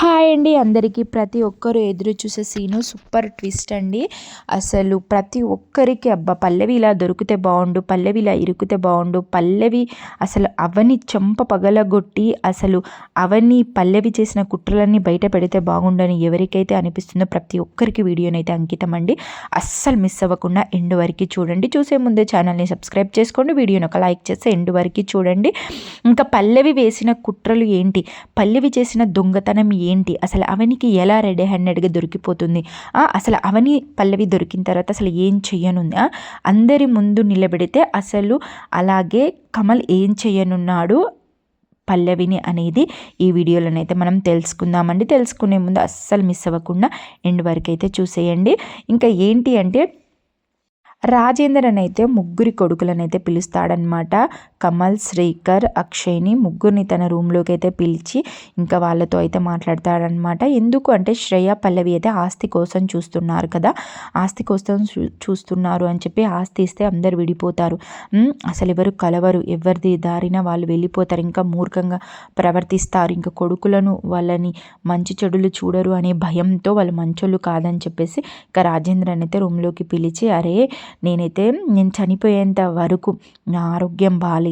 Hi అండి అందరికీ. ప్రతి ఒక్కరు ఎదురు చూసే సీను సూపర్ ట్విస్ట్ అండి. అసలు ప్రతి ఒక్కరికి అబ్బా పల్లవి ఇలా దొరికితే బాగుండు పల్లవి ఇలా ఇరుకుతే బాగుండు పల్లవి అసలు అవని చెంప పగలగొట్టి అసలు అవని పల్లవి చేసిన కుట్రలన్నీ బయట పెడితే బాగుండని ఎవరికైతే అనిపిస్తుందో ప్రతి ఒక్కరికి వీడియోనైతే అంకితం అండి. అస్సలు మిస్ అవ్వకుండా ఎండు వరకు చూడండి. చూసే ముందే ఛానల్ని సబ్స్క్రైబ్ చేసుకోండి. వీడియోని ఒక లైక్ చేస్తే ఎండు వరకు చూడండి. ఇంకా పల్లవి వేసిన కుట్రలు ఏంటి? పల్లవి చేసిన దొంగతనం ఏంటి ఏంటి? అసలు అవనికి ఎలా రెడీ హ్యాండెడ్గా దొరికిపోతుంది? అసలు అవని పల్లవి దొరికిన తర్వాత అసలు ఏం చెయ్యనుందా? అందరి ముందు నిలబెడితే అసలు అలాగే కమల్ ఏం చెయ్యనున్నాడు పల్లవిని అనేది ఈ వీడియోలోనైతే మనం తెలుసుకుందామండి. తెలుసుకునే ముందు అస్సలు మిస్ అవ్వకుండా ఎండ్ వరకు అయితే చూసేయండి. ఇంకా ఏంటి అంటే రాజేంద్రన్ అయితే ముగ్గురి కొడుకులనైతే పిలుస్తాడనమాట కమల్ శ్రీకర్ అక్షయ్ని ముగ్గురిని తన రూమ్లోకి అయితే పిలిచి ఇంకా వాళ్ళతో అయితే మాట్లాడతాడనమాట ఎందుకు అంటే శ్రేయ పల్లవి అయితే ఆస్తి కోసం చూస్తున్నారు కదా. ఆస్తి కోసం చూస్తున్నారు అని చెప్పి ఆస్తి ఇస్తే అందరు విడిపోతారు. అసలు ఎవరు కలవరు. ఎవరిది దారిన వాళ్ళు వెళ్ళిపోతారు. ఇంకా మూర్ఖంగా ప్రవర్తిస్తారు. ఇంకా కొడుకులను వాళ్ళని మంచి చెడులు చూడరు అనే భయంతో వాళ్ళు మంచోళ్ళు కాదని చెప్పేసి ఇంకా రాజేంద్రన్ అయితే రూమ్లోకి పిలిచి అరే నేనైతే నేను చనిపోయేంత వరకు నా ఆరోగ్యం బాగాలేదు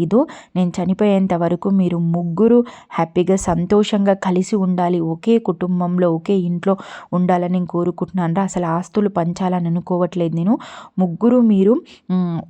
నేను చనిపోయేంత వరకు మీరు ముగ్గురు హ్యాపీగా సంతోషంగా కలిసి ఉండాలి. ఒకే కుటుంబంలో ఒకే ఇంట్లో ఉండాలని నేను కోరుకుంటున్నాను అసలు ఆస్తులు పంచాలని అనుకోవట్లేదు నేను. ముగ్గురు మీరు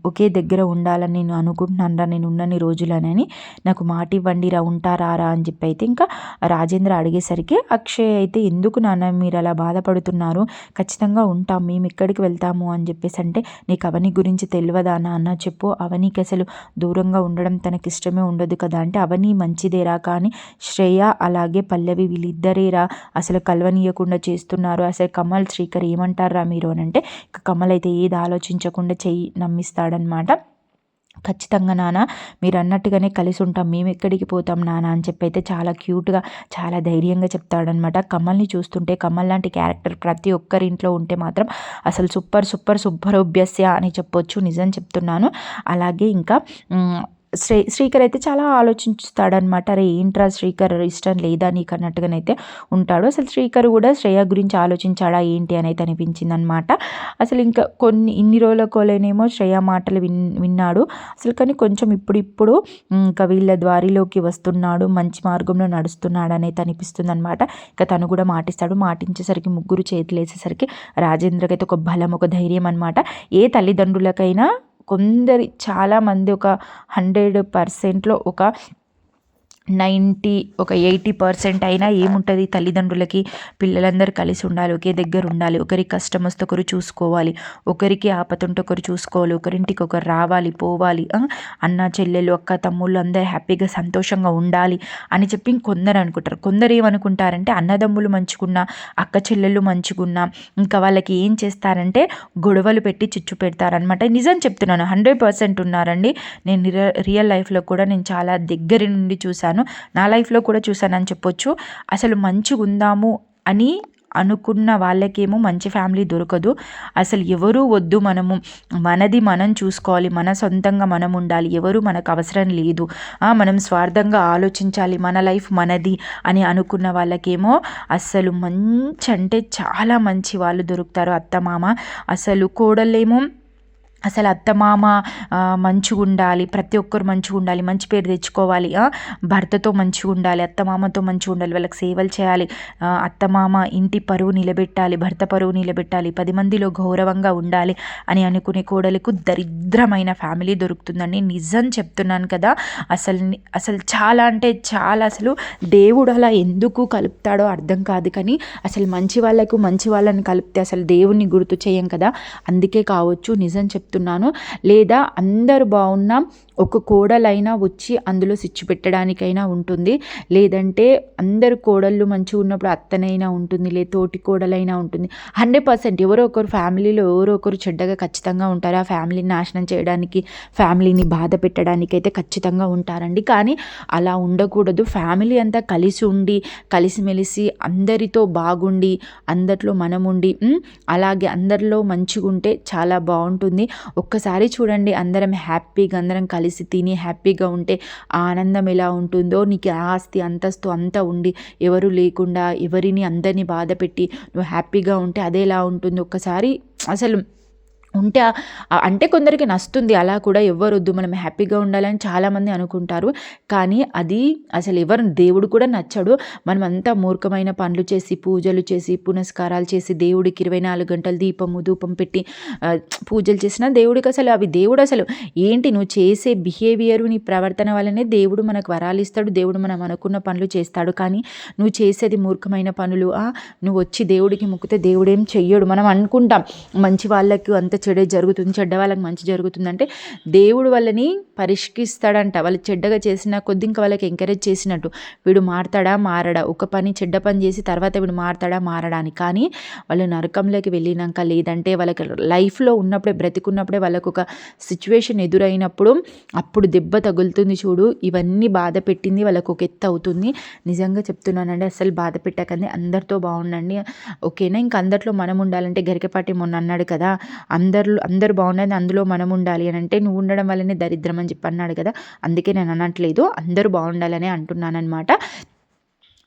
ఒకే దగ్గర ఉండాలని నేను అనుకుంటున్నాను రా. నేను ఉన్నన్ని రోజులనని నాకు మాట ఇవ్వండి రా ఉంటారా రా అని చెప్పి అయితే ఇంకా రాజేంద్ర అడిగేసరికి అక్షయ్ అయితే ఎందుకు నాన్న మీరు అలా బాధపడుతున్నారు? ఖచ్చితంగా ఉంటాం. మేము ఇక్కడికి వెళ్తాము? అని చెప్పేసి అంటే నీకు అవని గురించి తెలియదా అన్న చెప్పు. అవనికి అసలు దూరంగా ఉండడం తనకి ఇష్టమే ఉండదు కదా. అంటే అవని మంచిదేరా కానీ శ్రేయ అలాగే పల్లవి వీళ్ళిద్దరేరా అసలు కలవనీయకుండా చేస్తున్నారు. అసలు కమల్ శ్రీకర్ ఏమంటారా మీరు అని అంటే కమల్ అయితే ఏది ఆలోచించకుండా చెయ్యి నమ్మిస్తాడనమాట ఖచ్చితంగా నాన్న మీరు అన్నట్టుగానే కలిసి ఉంటాం. మేము ఎక్కడికి పోతాం నాన్న అని చెప్పి అయితే చాలా క్యూట్గా చాలా ధైర్యంగా చెప్తాడనమాట కమల్ని చూస్తుంటే కమల్ లాంటి క్యారెక్టర్ ప్రతి ఒక్కరి ఇంట్లో ఉంటే మాత్రం అసలు సూపర్ సూపర్ సూపర్ అని చెప్పొచ్చు. నిజం చెప్తున్నాను. అలాగే ఇంకా శ్రీ శ్రీకర్ అయితే చాలా ఆలోచిస్తాడనమాట అరే ఏంట్రా శ్రీకర్ ఇష్టం లేదా నీకు అన్నట్టుగానైతే ఉంటాడు. అసలు శ్రీకర్ కూడా శ్రేయ గురించి ఆలోచించాడా ఏంటి అని అయితే అనిపించింది అనమాట అసలు ఇంకా కొన్ని ఇన్ని రోజులకోలేనేమో శ్రేయ మాటలు విన్ విన్నాడు. అసలు కానీ కొంచెం ఇప్పుడిప్పుడు ఇంకా వీళ్ళ ద్వారిలోకి వస్తున్నాడు మంచి మార్గంలో నడుస్తున్నాడు అనేది అనిపిస్తుంది అనమాట ఇంకా తను కూడా మాటిస్తాడు. మాటించేసరికి ముగ్గురు చేతులు వేసేసరికి రాజేంద్రకి అయితే ఒక బలం ఒక ధైర్యం అనమాట ఏ తల్లిదండ్రులకైనా కొందరి చాలామంది ఒక హండ్రెడ్ పర్సెంట్లో ఒక నైంటీ ఒక ఎయిటీ పర్సెంట్ అయినా ఏముంటుంది? తల్లిదండ్రులకి పిల్లలందరూ కలిసి ఉండాలి ఒకే దగ్గర ఉండాలి. ఒకరికి కష్టం వస్తే ఒకరు చూసుకోవాలి. ఒకరికి ఆపతుంటే ఒకరు చూసుకోవాలి. ఒకరింటికి ఒకరు రావాలి పోవాలి. అన్న చెల్లెలు అక్క తమ్ముళ్ళు అందరు హ్యాపీగా సంతోషంగా ఉండాలి అని చెప్పి కొందరు అనుకుంటారు. కొందరు ఏమనుకుంటారంటే అన్నదమ్ములు మంచుకున్నా అక్క చెల్లెళ్ళు మంచుకున్నా ఇంకా వాళ్ళకి ఏం చేస్తారంటే గొడవలు పెట్టి చిచ్చు పెడతారనమాట నిజం చెప్తున్నాను హండ్రెడ్ పర్సెంట్ ఉన్నారండి. నేను రియల్ లైఫ్లో కూడా నేను చాలా దగ్గర నుండి చూశాను. చూశాను. నా లైఫ్లో కూడా చూశానని చెప్పొచ్చు. అసలు మంచిగా ఉందాము అని అనుకున్న వాళ్ళకేమో మంచి ఫ్యామిలీ దొరకదు. అసలు ఎవరు వద్దు మనము. మనది మనం చూసుకోవాలి. మన సొంతంగా మనం ఉండాలి. ఎవరు మనకు అవసరం లేదు. మనం స్వార్థంగా ఆలోచించాలి. మన లైఫ్ మనది అని అనుకున్న వాళ్ళకేమో అసలు మంచి అంటే చాలా మంచి వాళ్ళు దొరుకుతారు అత్తమామ అసలు కోడలేమో అసలు అత్తమామ మంచిగా ఉండాలి ప్రతి ఒక్కరు మంచిగా ఉండాలి మంచి పేరు తెచ్చుకోవాలి భర్తతో మంచిగా ఉండాలి అత్తమామతో మంచిగా ఉండాలి వాళ్ళకి సేవలు చేయాలి అత్తమామ ఇంటి పరువు నిలబెట్టాలి భర్త పరువు నిలబెట్టాలి పది మందిలో గౌరవంగా ఉండాలి అని అనుకునే కోడలకు దరిద్రమైన ఫ్యామిలీ దొరుకుతుందని నిజం చెప్తున్నాను కదా అసలు అసలు చాలా అంటే చాలా అసలు దేవుడు అలా ఎందుకు కలుపుతాడో అర్థం కాదు కానీ అసలు మంచి వాళ్ళకు మంచి వాళ్ళని కలిపితే అసలు దేవుణ్ణి గుర్తు చేయం కదా అందుకే కావచ్చు. నిజం చెప్ చెప్తున్నాను. లేదా అందరు బాగున్నా ఒక కోడలైనా వచ్చి అందులో స్విచ్ పెట్టడానికైనా ఉంటుంది. లేదంటే అందరు కోడళ్ళు మంచిగా ఉన్నప్పుడు అత్తనైనా ఉంటుంది. లేదా తోటి కోడలైనా ఉంటుంది. హండ్రెడ్ పర్సెంట్ ఎవరో ఒకరు ఫ్యామిలీలో ఎవరో ఒకరు చెడ్డగా ఖచ్చితంగా ఉంటారు. ఆ ఫ్యామిలీని నాశనం చేయడానికి ఫ్యామిలీని బాధ పెట్టడానికి అయితే ఖచ్చితంగా ఉంటారండి. కానీ అలా ఉండకూడదు. ఫ్యామిలీ అంతా కలిసి ఉండి కలిసిమెలిసి అందరితో బాగుండి అందరిలో మనం ఉండి అలాగే అందరిలో మంచిగా ఉంటే చాలా బాగుంటుంది. ఒక్కసారి చూడండి అందరం హ్యాపీగా అందరం కలిసి తిని హ్యాపీగా ఉంటే ఆనందం ఎలా ఉంటుందో నీకు ఆస్తి అంతస్తు అంతా ఉండి ఎవరు లేకుండా ఎవరిని అందరినీ బాధ పెట్టి నువ్వు హ్యాపీగా ఉంటే అదే ఎలా ఉంటుందో ఒక్కసారి అసలు ఉంటే అంటే కొందరికి నస్తుంది. అలా కూడా ఎవ్వరొద్దు. మనం హ్యాపీగా ఉండాలని చాలామంది అనుకుంటారు. కానీ అది అసలు ఎవరు దేవుడు కూడా నచ్చడు. మనం అంతా మూర్ఖమైన పనులు చేసి పూజలు చేసి పునస్కారాలు చేసి దేవుడికి ఇరవై నాలుగు గంటలు దీపము ధూపం పెట్టి పూజలు చేసినా దేవుడికి అసలు అవి దేవుడు అసలు ఏంటి? నువ్వు చేసే బిహేవియర్ నీ ప్రవర్తన వల్లనే దేవుడు మనకు వరాలు ఇస్తాడు. దేవుడు మనం అనుకున్న పనులు చేస్తాడు. కానీ నువ్వు చేసేది మూర్ఖమైన పనులు. నువ్వు వచ్చి దేవుడికి మొక్కితే దేవుడేం చెయ్యడు. మనం అనుకుంటాం మంచి వాళ్ళకి అంత చెడే జరుగుతుంది చెడ్డ వాళ్ళకి మంచి జరుగుతుందంటే దేవుడు వాళ్ళని పరిష్కరిస్తాడంట వాళ్ళు చెడ్డగా చేసిన కొద్ది ఇంకా వాళ్ళకి ఎంకరేజ్ చేసినట్టు. వీడు మారతాడా? మారడా. ఒక పని చెడ్డ పని చేసి తర్వాత వీడు మారతాడా? మారడా అని. కానీ వాళ్ళు నరకంలోకి వెళ్ళినాక లేదంటే వాళ్ళకి లైఫ్లో ఉన్నప్పుడే బ్రతికున్నప్పుడే వాళ్ళకు ఒక సిచ్యువేషన్ ఎదురైనప్పుడు అప్పుడు దెబ్బ తగులుతుంది చూడు. ఇవన్నీ బాధ పెట్టింది వాళ్ళకు ఒక ఎత్తు అవుతుంది. నిజంగా చెప్తున్నానండి అసలు బాధ పెట్టకండి. అందరితో బాగుండండి. ఓకేనా? ఇంకా అందరిలో మనం ఉండాలంటే గరికపాటి మొన్న అన్నాడు కదా అందరు అందరు బాగున్నది అందులో మనం ఉండాలి అని అంటే నువ్వు ఉండడం వల్లనే దరిద్రం అని చెప్పి అన్నాడు కదా. అందుకే నేను అనట్లేదు. అందరూ బాగుండాలని అంటున్నానమాట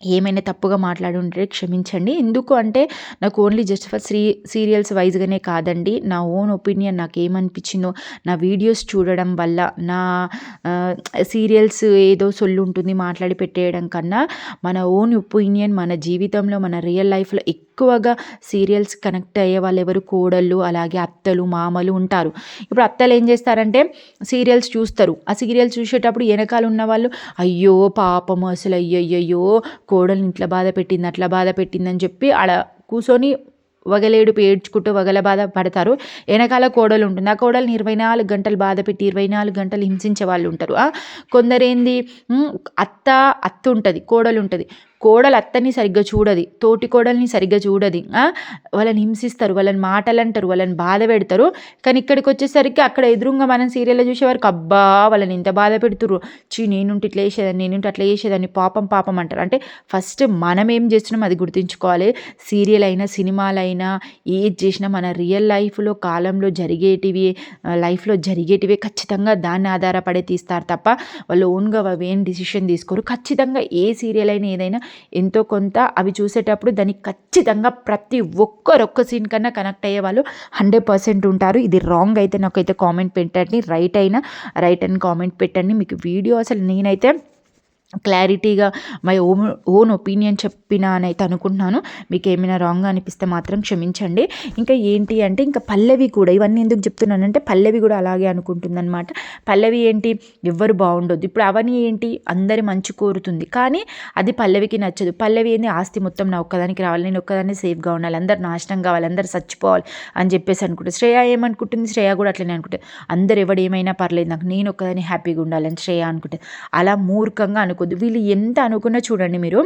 ఏమైనా తప్పుగా మాట్లాడి ఉంటే క్షమించండి. ఎందుకు అంటే నాకు only just for see serials వైజ్గానే కాదండి. నా ఓన్ ఒపీనియన్ నాకు ఏమనిపించిందో నా వీడియోస్ చూడడం వల్ల నా సీరియల్స్ ఏదో సొల్లు ఉంటుంది మాట్లాడి పెట్టేయడం కన్నా మన ఓన్ ఒపీనియన్ మన జీవితంలో మన రియల్ లైఫ్లో ఎక్కువగా సీరియల్స్ కనెక్ట్ అయ్యే వాళ్ళు ఎవరు కోడళ్ళు అలాగే అత్తలు మామలు ఉంటారు. ఇప్పుడు అత్తలు ఏం చేస్తారంటే సీరియల్స్ చూస్తారు. ఆ సీరియల్స్ చూసేటప్పుడు వెనకాల ఉన్న వాళ్ళు అయ్యో పాపము అసలు అయ్యయ్యో కోడలు ఇట్లా బాధ పెట్టింది అట్లా బాధ పెట్టిందని చెప్పి అలా కూర్చొని వగలేడు పేడ్చుకుంటూ వగల బాధ పడతారు. వెనకాల కోడలు ఉంటుంది. ఆ కోడలు ఇరవై నాలుగు గంటలు బాధ పెట్టి ఇరవై నాలుగు గంటలు హింసించే వాళ్ళు ఉంటారు. కొందరేంది అత్త అత్త ఉంటుంది కోడలు ఉంటుంది. కోడలు అత్తని సరిగ్గా చూడది తోటి కోడల్ని సరిగ్గా చూడది. వాళ్ళని హింసిస్తారు వాళ్ళని మాటలు అంటారు వాళ్ళని బాధ పెడతారు. కానీ ఇక్కడికి వచ్చేసరికి అక్కడ ఎదురుగా మనం సీరియల్లో చూసేవారికి అబ్బా వాళ్ళని ఇంత బాధ పెడుతురు చీ నేనుంటి ఇట్లా చేసేదాన్ని నేనుంటి అట్లా చేసేదాన్ని పాపం పాపం అంటారు. అంటే ఫస్ట్ మనం ఏం చేస్తున్నాం అది గుర్తుంచుకోవాలి. సీరియల్ అయినా సినిమాలైనా ఏది చేసినా మన రియల్ లైఫ్లో కాలంలో జరిగేటివి లైఫ్లో జరిగేటివి ఖచ్చితంగా దాన్ని ఆధారపడే తీస్తారు తప్ప వాళ్ళు ఓన్గా ఏం డిసిషన్ తీసుకోరు. ఖచ్చితంగా ఏ సీరియల్ అయినా ఏదైనా ఎంతో కొంత అవి చూసేటప్పుడు దానికి ఖచ్చితంగా ప్రతి ఒక్కరొక్క సీన్ కన్నా కనెక్ట్ అయ్యే వాళ్ళు హండ్రెడ్ పర్సెంట్ ఉంటారు. ఇది రాంగ్ అయితే నాకైతే కామెంట్ పెట్టండి. రైట్ అయినా రైట్ అని కామెంట్ పెట్టండి. మీకు వీడియో అసలు నేనైతే క్లారిటీగా మై ఓన్ ఓన్ ఒపీనియన్ చెప్పినా అని అయితే అనుకుంటున్నాను. మీకు ఏమైనా రాంగ్ అనిపిస్తే మాత్రం క్షమించండి. ఇంకా ఏంటి అంటే ఇంకా పల్లవి కూడా ఇవన్నీ ఎందుకు చెప్తున్నానంటే పల్లవి కూడా అలాగే అనుకుంటుందన్నమాట. పల్లవి ఏంటి? ఎవ్వరు బాగుండొద్దు. ఇప్పుడు అవన్నీ ఏంటి? అందరి మంచి కోరుతుంది. కానీ అది పల్లవికి నచ్చదు. పల్లవి ఏంది? ఆస్తి మొత్తం నా ఒక్కదానికి రావాలి. నేను ఒక్కదాన్ని సేఫ్గా ఉండాలి. అందరు నాశనం కావాలి. అందరు చచ్చిపోవాలి అని చెప్పేసి అనుకుంటుంది. శ్రేయ ఏమనుకుంటుంది? శ్రేయ కూడా అట్లనే అనుకుంటుంది. అందరు ఎవడేమైనా ఏమైనా పర్లేదు. నాకు నేను ఒక్కదాన్ని హ్యాపీగా ఉండాలని శ్రేయ అనుకుంటుంది. అలా మూర్ఖంగా అనుకుంటుంది. అనుకోద్దు వీళ్ళు ఎంత అనుకున్నా చూడండి మీరు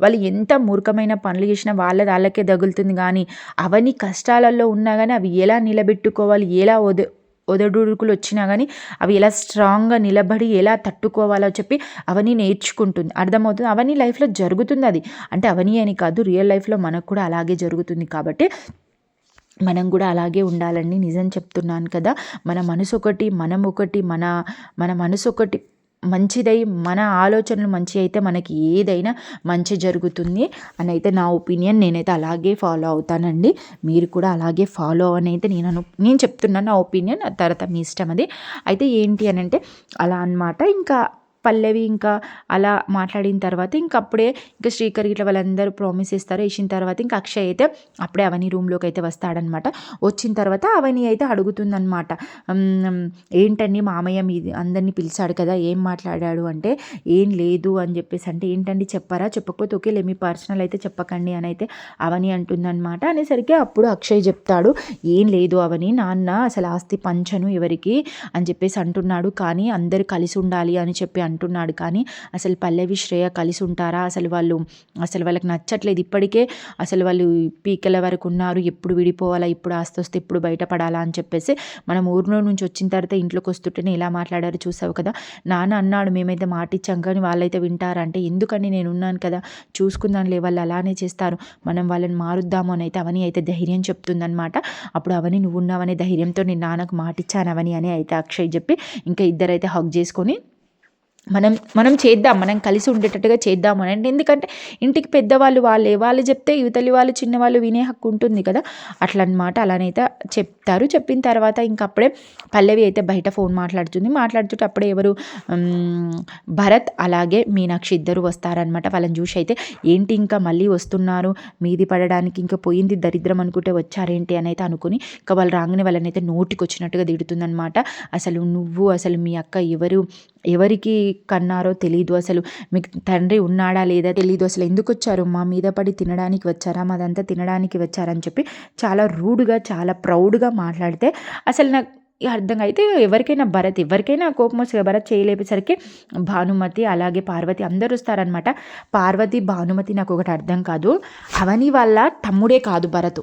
వాళ్ళు ఎంత మూర్ఖమైన పనులు చేసినా వాళ్ళది వాళ్ళకే తగులుతుంది కానీ అవన్నీ కష్టాలలో ఉన్నా కానీ అవి ఎలా నిలబెట్టుకోవాలి ఎలా వద ఒదడుకులు వచ్చినా కానీ అవి ఎలా స్ట్రాంగ్గా నిలబడి ఎలా తట్టుకోవాలో చెప్పి అవన్నీ నేర్చుకుంటుంది. అర్థమవుతుంది? అవన్నీ లైఫ్లో జరుగుతుంది అది. అంటే అవన్నీ అని కాదు రియల్ లైఫ్లో మనకు కూడా అలాగే జరుగుతుంది కాబట్టి మనం కూడా అలాగే ఉండాలండి నిజం చెప్తున్నాను కదా. మన మనసు ఒకటి మనం ఒకటి మన మన మనసు ఒకటి మంచిదై మన ఆలోచనలు మంచి అయితే మనకి ఏదైనా మంచి జరుగుతుంది అని అయితే నా ఒపీనియన్. నేనైతే అలాగే ఫాలో అవుతానండి. మీరు కూడా అలాగే ఫాలో అని అయితే నేను నేను చెప్తున్నాను నా ఒపీనియన్. తర్వాత మీ ఇష్టం అది. అయితే ఏంటి అని అంటే అలా అనమాట ఇంకా పల్లవి ఇంకా అలా మాట్లాడిన తర్వాత ఇంక అప్పుడే ఇంకా శ్రీకర్ ఇట్లా వాళ్ళందరూ ప్రామిస్ ఇస్తారు వేసిన తర్వాత ఇంకా అక్షయ్ అయితే అప్పుడే అవని రూమ్లోకి అయితే వస్తాడనమాట వచ్చిన తర్వాత అవని అయితే అడుగుతుందనమాట ఏంటండి మామయ్య మీ అందరినీ పిలిచాడు కదా ఏం మాట్లాడాడు అంటే ఏం లేదు అని చెప్పేసి అంటే ఏంటండి చెప్పారా? చెప్పకపోతే ఓకే మీ పర్సనల్ అయితే చెప్పకండి అని అయితే అవని అంటుందన్నమాట. అనేసరికి అప్పుడు అక్షయ్ చెప్తాడు ఏం లేదు అవని నాన్న అసలు ఆస్తి పంచను ఎవరికి అని చెప్పేసి అంటున్నాడు. కానీ అందరు కలిసి ఉండాలి అని చెప్పి అంటున్నాడు. కానీ అసలు పల్లవి శ్రేయ కలిసి ఉంటారా? అసలు వాళ్ళు అసలు వాళ్ళకి నచ్చట్లేదు. ఇప్పటికే అసలు వాళ్ళు పీకల వరకు ఉన్నారు. ఎప్పుడు విడిపోవాలా? ఇప్పుడు ఆస్తి వస్తే ఎప్పుడు బయటపడాలా? అని చెప్పేసి మనం ఊరిలో నుంచి వచ్చిన తర్వాత ఇంట్లోకి వస్తుంటేనే ఎలా మాట్లాడారు చూసావు కదా? నాన్న అన్నాడు మేమైతే మాటిచ్చాం కానీ వాళ్ళైతే వింటారంటే ఎందుకని నేను ఉన్నాను కదా? చూసుకుందాంలే వాళ్ళు అలానే చేస్తారు. మనం వాళ్ళని మారుద్దాము అని అయితే అవని అయితే ధైర్యం చెప్తుందనమాట అప్పుడు అవని నువ్వు ఉన్నావనే ధైర్యంతో నేను నాన్నకు మాటిచ్చాను అవని అని అయితే అక్షయ్ చెప్పి ఇంకా ఇద్దరైతే హక్ చేసుకొని మనం మనం చేద్దాం మనం కలిసి ఉండేటట్టుగా చేద్దాం అని. అంటే ఎందుకంటే ఇంటికి పెద్దవాళ్ళు వాళ్ళే వాళ్ళు చెప్తే యువతలి వాళ్ళు చిన్నవాళ్ళు వినే హక్కు ఉంటుంది కదా. అట్లనమాట అలానైతే చెప్తారు. చెప్పిన తర్వాత ఇంకప్పుడే పల్లవి అయితే బయట ఫోన్ మాట్లాడుతుంది. మాట్లాడుతుంటే అప్పుడే ఎవరు భరత్ అలాగే మీనాక్షి ఇద్దరు వస్తారనమాట వాళ్ళని చూసి అయితే ఏంటి ఇంకా మళ్ళీ వస్తున్నారు? మీది పడడానికి ఇంకా పోయింది దరిద్రం అనుకుంటే వచ్చారేంటి అని అయితే అనుకుని ఇంకా వాళ్ళు రాగానే వాళ్ళని అయితే నోటికి వచ్చినట్టుగా దిగుతుందనమాట అసలు నువ్వు అసలు మీ అక్క ఎవరు? ఎవరికి కన్నారో తెలియదు అసలు. మీకు తండ్రి ఉన్నాడా లేదా తెలియదు అసలు. ఎందుకు వచ్చారు మా మీద పడి తినడానికి వచ్చారా? మాదంతా తినడానికి వచ్చారని చెప్పి చాలా రూడ్గా చాలా ప్రౌడ్గా మాట్లాడితే అసలు నాకు అర్థం అయితే ఎవరికైనా భరత్ ఎవరికైనా కోపం వస్తుంది భరత్ చేయలేపేసరికి భానుమతి అలాగే పార్వతి అందరు వస్తారనమాట పార్వతి భానుమతి నాకు ఒకటి అర్థం కాదు. అవని వాళ్ళ తమ్ముడే కాదు భరత్.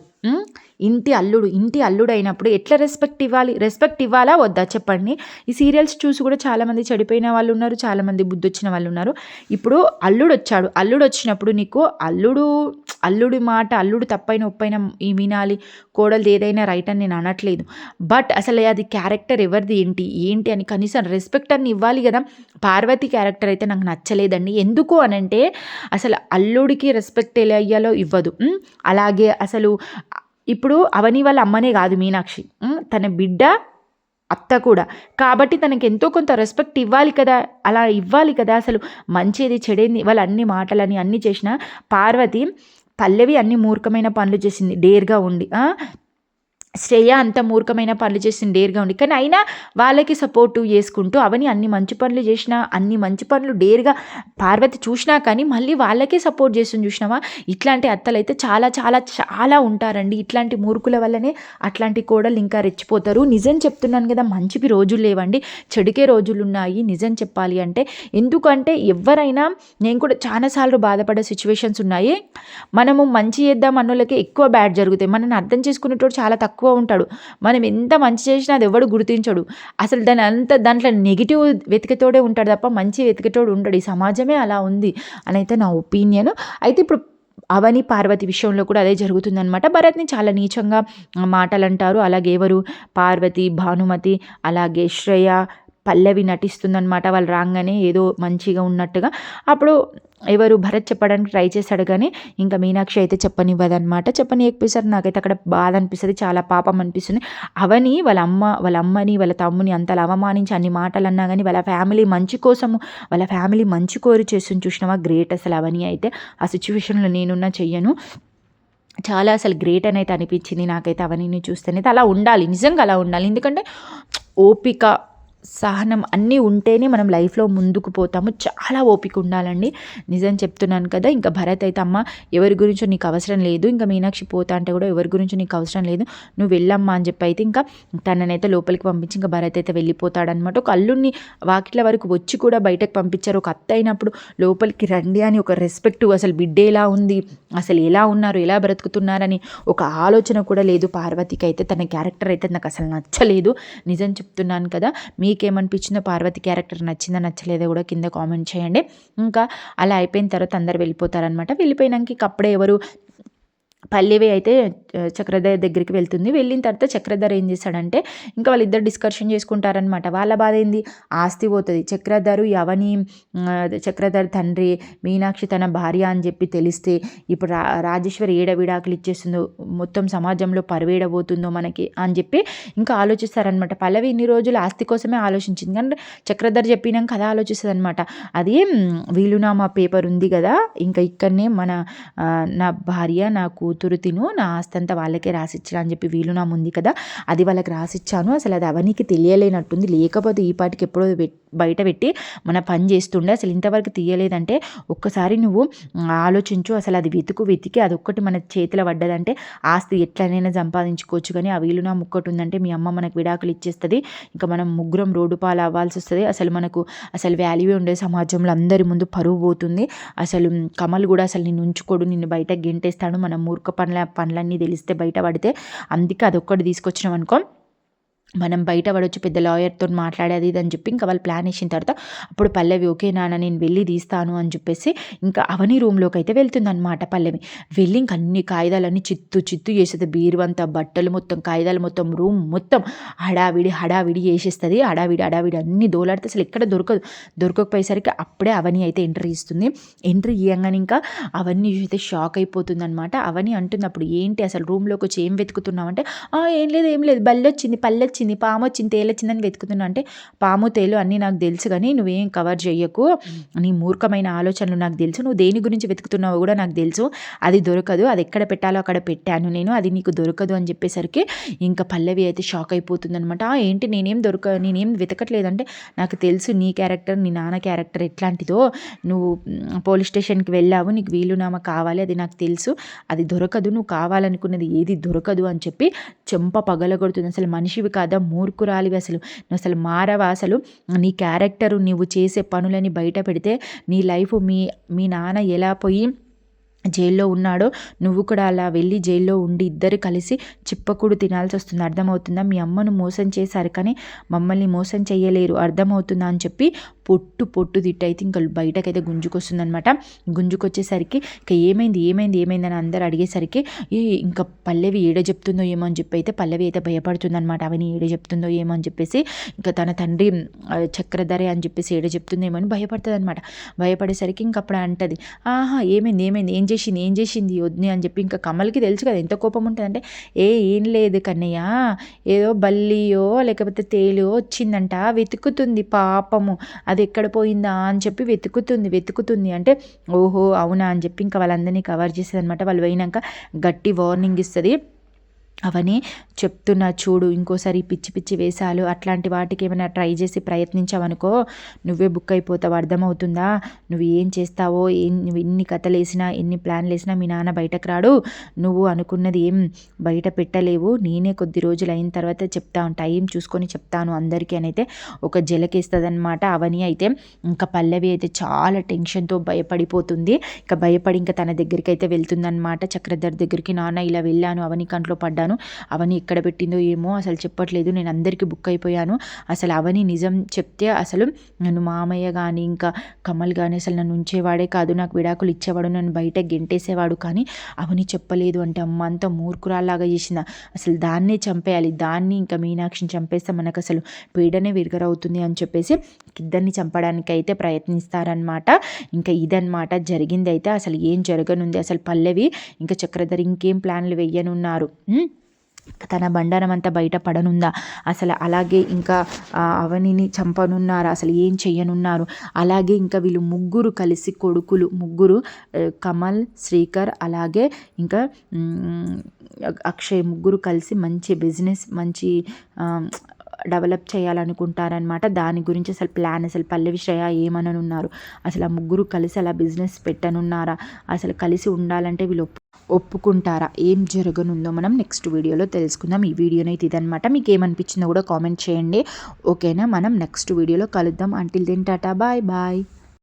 ఇంటి అల్లుడు ఇంటి అల్లుడు అయినప్పుడు ఎట్లా రెస్పెక్ట్ ఇవ్వాలి? రెస్పెక్ట్ ఇవ్వాలా? వద్దా? చెప్పండి. ఈ సీరియల్స్ చూసి కూడా చాలామంది చెడిపోయిన వాళ్ళు ఉన్నారు చాలామంది బుద్ధి వచ్చిన వాళ్ళు ఉన్నారు. ఇప్పుడు అల్లుడు వచ్చాడు అల్లుడు వచ్చినప్పుడు నీకు అల్లుడు అల్లుడి మాట అల్లుడు తప్పైన ఒప్పైన ఈ వినాలి. కోడలు ఏదైనా రైట్ అని నేను అనట్లేదు. బట్ అసలు అది క్యారెక్టర్ ఎవరిది ఏంటి? ఏంటి అని కనీసం రెస్పెక్ట్ అని ఇవ్వాలి కదా. పార్వతి క్యారెక్టర్ అయితే నాకు నచ్చలేదండి. ఎందుకు అనంటే అసలు అల్లుడికి రెస్పెక్ట్ ఎలా అయ్యాలో ఇవ్వదు. అలాగే అసలు ఇప్పుడు అవని వాళ్ళ అమ్మనే కాదు మీనాక్షి. తన బిడ్డ అత్త కూడా. కాబట్టి తనకి ఎంతో కొంత రెస్పెక్ట్ ఇవ్వాలి కదా అలా ఇవ్వాలి కదా అసలు. మంచిది చెడేది వాళ్ళు అన్ని మాటలని అన్ని చేసిన పార్వతి పల్లవి అన్ని మూర్ఖమైన పనులు చేసింది డేర్గా ఉండి. శ్రేయ అంత మూర్ఖమైన పనులు చేసిన డేర్గా ఉండి కానీ అయినా వాళ్ళకి సపోర్టు చేసుకుంటూ అవని అన్ని మంచి పనులు చేసినా అన్ని మంచి పనులు డేర్గా పార్వతి చూసినా కానీ మళ్ళీ వాళ్ళకే సపోర్ట్ చేస్తుంది చూసినావా? ఇట్లాంటి అత్తలు అయితే చాలా చాలా చాలా ఉంటారండి. ఇట్లాంటి మూర్ఖుల వల్లనే అట్లాంటి కోడలు ఇంకా రెచ్చిపోతారు. నిజం చెప్తున్నాను కదా మంచికి రోజులు లేవండి. చెడుకే రోజులు ఉన్నాయి నిజం చెప్పాలి అంటే. ఎందుకంటే ఎవరైనా నేను కూడా చాలాసార్లు బాధపడే సిచ్యువేషన్స్ ఉన్నాయి. మనము మంచి చేద్దాం అన్నోళ్ళకి ఎక్కువ బ్యాడ్ జరుగుతాయి. మనని అర్థం చేసుకునేటోడు చాలా తక్కువ తక్కువ ఉంటాడు. మనం ఎంత మంచి చేసినా అది ఎవడు గుర్తించడు. అసలు దాని అంత దాంట్లో నెగిటివ్ వెతికతోడే ఉంటాడు తప్ప మంచి వెతికతోడు ఉంటాడు ఈ సమాజమే అలా ఉంది అని అయితే నా ఒపీనియన్. అయితే ఇప్పుడు అవని పార్వతి విషయంలో కూడా అదే జరుగుతుందనమాట భరత్ని చాలా నీచంగా మాటలు అంటారు అలాగే ఎవరు? పార్వతి భానుమతి అలాగే శ్రేయ పల్లవి నటిస్తుందనమాట వాళ్ళు రాగానే ఏదో మంచిగా ఉన్నట్టుగా. అప్పుడు ఎవరు భరత్ చెప్పడానికి ట్రై చేశాడు కానీ ఇంకా మీనాక్షి అయితే చెప్పనివ్వదనమాట చెప్పనియకపోయేసరికి నాకైతే అక్కడ బాధ అనిపిస్తుంది చాలా పాపం అనిపిస్తుంది. అవని వాళ్ళ అమ్మ వాళ్ళ అమ్మని వాళ్ళ తమ్ముని అంతలా అవమానించి అన్ని మాటలు అన్నా కానీ వాళ్ళ ఫ్యామిలీ మంచి కోసము వాళ్ళ ఫ్యామిలీ మంచి కోరి చేస్తుంది చూసినావా? గ్రేట్ అసలు అవని అయితే. ఆ సిచ్యువేషన్లో నేనున్న చెయ్యను. చాలా అసలు గ్రేట్ అని అయితే అనిపించింది నాకైతే అవన్నీ చూస్తేనైతే. అలా ఉండాలి నిజంగా అలా ఉండాలి. ఎందుకంటే ఓపిక సహనం అన్నీ ఉంటేనే మనం లైఫ్లో ముందుకు పోతాము. చాలా ఓపిక ఉండాలండి. నిజం చెప్తున్నాను కదా ఇంకా భరత్ అయితే అమ్మ ఎవరి గురించో నీకు అవసరం లేదు ఇంకా మీనాక్షి పోతా అంటే కూడా ఎవరి గురించో నీకు అవసరం లేదు నువ్వు వెళ్ళమ్మా అని చెప్పి అయితే ఇంకా తననైతే లోపలికి పంపించి ఇంకా భరత్ అయితే వెళ్ళిపోతాడనమాట ఒక అల్లుడిని వాకిట్ల వరకు వచ్చి కూడా బయటకు పంపించారు. ఒక అత్త అయినప్పుడు లోపలికి రండి అని ఒక రెస్పెక్ట్ అసలు బిడ్డ ఎలా ఉంది అసలు ఎలా ఉన్నారు ఎలా బ్రతుకుతున్నారని ఒక ఆలోచన కూడా లేదు. పార్వతికి అయితే తన క్యారెక్టర్ అయితే నాకు అసలు నచ్చలేదు. నిజం చెప్తున్నాను కదా మీ మీకేమనిపించిందో పార్వతి క్యారెక్టర్ నచ్చిందా నచ్చలేదో కూడా కింద కామెంట్ చేయండి. ఇంకా అలా అయిపోయిన తర్వాత అందరు వెళ్ళిపోతారనమాట వెళ్ళిపోయినాక అప్పుడే ఎవరు పల్లవి అయితే చక్రధర్ దగ్గరికి వెళ్తుంది. వెళ్ళిన తర్వాత చక్రధర్ ఏం చేస్తాడంటే ఇంకా వాళ్ళిద్దరు డిస్కషన్ చేసుకుంటారనమాట వాళ్ళ బాధ ఏంది? ఆస్తి పోతుంది. చక్రధరు యవని చక్రధర్ తండ్రి మీనాక్షి తన భార్య అని చెప్పి తెలిస్తే ఇప్పుడు రా రాజేశ్వరి ఏడ విడాకులు ఇచ్చేస్తుందో మొత్తం సమాజంలో పరువేడబోతుందో మనకి అని చెప్పి ఇంకా ఆలోచిస్తారనమాట పల్లవి ఇన్ని రోజులు ఆస్తి కోసమే ఆలోచించింది. కానీ చక్రధర్ చెప్పినాక అదే ఆలోచిస్తుంది అనమాట అది వీలునామా పేపర్ ఉంది కదా ఇంకా ఇక్కడనే మన నా భార్య నాకు కూతురు తిను నా ఆస్తి అంతా వాళ్ళకే రాసిచ్చిన అని చెప్పి వీలునామా ఉంది కదా. అది వాళ్ళకి రాసిచ్చాను. అసలు అది అవనికి తెలియలేనట్టుంది. లేకపోతే ఈ పాటికి ఎప్పుడో బయట పెట్టి మన పని చేస్తుండే. అసలు ఇంతవరకు తీయలేదంటే ఒక్కసారి నువ్వు ఆలోచించు. అసలు అది వెతుకు వెతికి అదొక్కటి మన చేతిలో పడ్డదంటే ఆస్తి ఎట్లనైనా సంపాదించుకోవచ్చు. కానీ ఆ వీలు నా ముక్కటి ఉందంటే మీ అమ్మ మనకు విడాకులు ఇచ్చేస్తుంది. ఇంకా మనం ముగ్గురం రోడ్డు పాలు అవ్వాల్సి వస్తుంది. అసలు మనకు అసలు వాల్యూ ఉండే సమాజంలో అందరి ముందు పరువు పోతుంది. అసలు కమల్ కూడా అసలు నిన్ను ఉంచుకోడు నిన్ను బయట గెంటేస్తాడు. మన మూర్ఖ పనుల పనులన్నీ తెలిస్తే బయట పడితే అందుకే అదొక్కటి తీసుకొచ్చినాం అనుకో. మనం బయట పడొచ్చు పెద్ద లాయర్తో మాట్లాడేది ఇది అని చెప్పి ఇంకా వాళ్ళు ప్లాన్ వేసిన తర్వాత అప్పుడు పల్లవి ఓకే నాన్న నేను వెళ్ళి తీస్తాను అని చెప్పేసి ఇంకా అవని రూమ్లోకి అయితే వెళ్తుందన్నమాట పల్లవి. వెళ్ళి ఇంక అన్ని కాగితాలన్నీ చిత్తు చిత్తు చేస్తుంది. బీరువంతా బట్టలు మొత్తం కాగితాలు మొత్తం రూమ్ మొత్తం హడావిడి హడావిడి చేసేస్తుంది. హడావిడి హడావిడి అన్ని దోలాడితే అసలు ఎక్కడ దొరకదు. దొరకకపోయేసరికి అప్పుడే అవని అయితే ఎంట్రీ ఇస్తుంది. ఎంట్రీ ఇవ్వగానే ఇంకా అవన్నీ చూస్తే షాక్ అయిపోతుంది అనమాట అవని అంటుంది అప్పుడు ఏంటి అసలు రూమ్లోకి వచ్చి ఏం వెతుకుతున్నావు? అంటే ఏం లేదు ఏం లేదు. బల్లొచ్చింది పల్లెచ్చింది. వచ్చింది. పాము వచ్చింది. తేలు వచ్చిందని వెతుకుతున్నా అంటే పాము తేలు అన్నీ నాకు తెలుసు కానీ నువ్వేం కవర్ చేయకు. నీ మూర్ఖమైన ఆలోచనలు నాకు తెలుసు. నువ్వు దేని గురించి వెతుకుతున్నావో కూడా నాకు తెలుసు. అది దొరకదు. అది ఎక్కడ పెట్టాలో అక్కడ పెట్టాను నేను. అది నీకు దొరకదు అని చెప్పేసరికి ఇంకా పల్లవి అయితే షాక్ అయిపోతుంది అనమాట ఏంటి? నేనేం దొరక నేనేం వెతకట్లేదంటే నాకు తెలుసు నీ క్యారెక్టర్ నీ నాన్న క్యారెక్టర్ ఎట్లాంటిదో. నువ్వు పోలీస్ స్టేషన్కి వెళ్ళావు. నీకు వీలునామా కావాలి. అది నాకు తెలుసు. అది దొరకదు. నువ్వు కావాలనుకున్నది ఏది దొరకదు అని చెప్పి చెంప పగలగొడుతుంది. అసలు మనిషివి కాదు. కదా మూర్ఖురాలివి అసలు. నువ్వు అసలు మారవా అసలు? నీ క్యారెక్టరు నువ్వు చేసే పనులని బయట పెడితే నీ లైఫ్ మీ మీ నాన్న ఎలా పోయి జైల్లో ఉన్నాడో నువ్వు కూడా అలా వెళ్ళి జైల్లో ఉండి ఇద్దరు కలిసి చిప్పకూడు తినాల్సి వస్తుంది. అర్థమవుతుందా? మీ అమ్మను మోసం చేశారు కానీ మమ్మల్ని మోసం చేయలేరు అర్థమవుతుందా అని చెప్పి పొట్టు పొట్టు తిట్టయితే ఇంకా బయటకైతే గుంజుకొస్తుంది అనమాట గుంజుకొచ్చేసరికి ఇంకా ఏమైంది ఏమైంది ఏమైంది అని అందరు అడిగేసరికి ఇంకా పల్లవి ఏడ చెప్తుందో ఏమో అని చెప్పి అయితే పల్లవి అయితే భయపడుతుంది అనమాట అవని ఏడ చెప్తుందో ఏమో అని చెప్పేసి ఇంకా తన తండ్రి చక్రధరే అని చెప్పేసి ఏడ చెప్తుందేమో అని భయపడుతుంది అనమాట భయపడేసరికి ఇంక అప్పుడు అంటది ఆహా ఏమైంది ఏమైంది ఏం చేసింది ఏం చేసింది వద్ని అని చెప్పి ఇంకా కమల్కి తెలుసు కదా ఎంత కోపం ఉంటుందంటే ఏ ఏం లేదు కన్నయ్య ఏదో బల్లియో లేకపోతే తేలియో వచ్చిందంట వెతుకుతుంది పాపము అది ఎక్కడ పోయిందా అని చెప్పి వెతుకుతుంది వెతుకుతుంది. అంటే ఓహో అవునా అని చెప్పి ఇంకా వాళ్ళందరినీ కవర్ చేసేది అనమాట వాళ్ళు పోయినాక గట్టి వార్నింగ్ ఇస్తుంది. అవని చెప్తున్నా చూడు ఇంకోసారి పిచ్చి పిచ్చి వేసాలు అట్లాంటి వాటికి ఏమైనా ట్రై చేసి ప్రయత్నించావనుకో నువ్వే బుక్ అయిపోతావు అర్థమవుతుందా? నువ్వు ఏం చేస్తావో ఏం నువ్వు ఎన్ని కథలు వేసినా ఎన్ని ప్లాన్లు వేసినా మీ నాన్న బయటకు రాడు. నువ్వు అనుకున్నది ఏం బయట పెట్టలేవు. నేనే కొద్ది రోజులు అయిన తర్వాత చెప్తాను టైం చూసుకొని చెప్తాను అందరికీ అని అయితే ఒక జలకేస్తుంది అవని. అయితే ఇంకా పల్లవి అయితే చాలా టెన్షన్తో భయపడిపోతుంది. ఇంకా భయపడి ఇంకా తన దగ్గరికి అయితే వెళ్తుందన్నమాట. చక్రధర్ దగ్గరికి నాన్న ఇలా వెళ్ళాను. అవని కంట్లో పడ్డాను. పెట్టాను అవని ఎక్కడ పెట్టిందో ఏమో అసలు చెప్పట్లేదు. నేను అందరికీ బుక్ అయిపోయాను. అసలు అవని నిజం చెప్తే అసలు నన్ను మామయ్య కానీ ఇంకా కమల్ కానీ అసలు నన్ను ఉంచేవాడే కాదు. నాకు విడాకులు ఇచ్చేవాడు నన్ను బయట గెంటేసేవాడు కానీ అవని చెప్పలేదు అంటే అమ్మ అంత మూర్ఖురాల్లాగా చేసిందా? అసలు దాన్నే చంపేయాలి. దాన్ని ఇంకా మీనాక్షిని చంపేస్తే మనకు అసలు పీడనే విరగరవుతుంది అని చెప్పేసి ఇద్దరిని చంపడానికి అయితే ప్రయత్నిస్తారనమాట ఇంకా ఇదనమాట జరిగింది అయితే అసలు ఏం జరగనుంది? అసలు పల్లవి ఇంకా చక్రధర్ ఇంకేం ప్లాన్లు వెయ్యనున్నారు తన బండారం అంతా బయట పడనుందా? అసలు అలాగే ఇంకా అవనిని చంపనున్నారా? అసలు ఏం చెయ్యనున్నారు? అలాగే ఇంకా వీళ్ళు ముగ్గురు కలిసి కొడుకులు ముగ్గురు కమల్ శ్రీకర్ అలాగే ఇంకా అక్షయ్ ముగ్గురు కలిసి మంచి బిజినెస్ మంచి డెవలప్ చేయాలనుకుంటారనమాట దాని గురించి అసలు ప్లాన్ అసలు పల్లవి శ్రేయ ఏమననున్నారు? అసలు ఆ ముగ్గురు కలిసి అలా బిజినెస్ పెట్టనున్నారా? అసలు కలిసి ఉండాలంటే వీళ్ళు ఒప్పుకుంటారా? ఏం జరగనుందో మనం నెక్స్ట్ వీడియోలో తెలుసుకుందాం. ఈ వీడియోనైతే ఇదనమాట మీకు ఏమనిపించిందో కూడా కామెంట్ చేయండి. ఓకేనా? మనం నెక్స్ట్ వీడియోలో కలుద్దాం. Until then tata bye bye.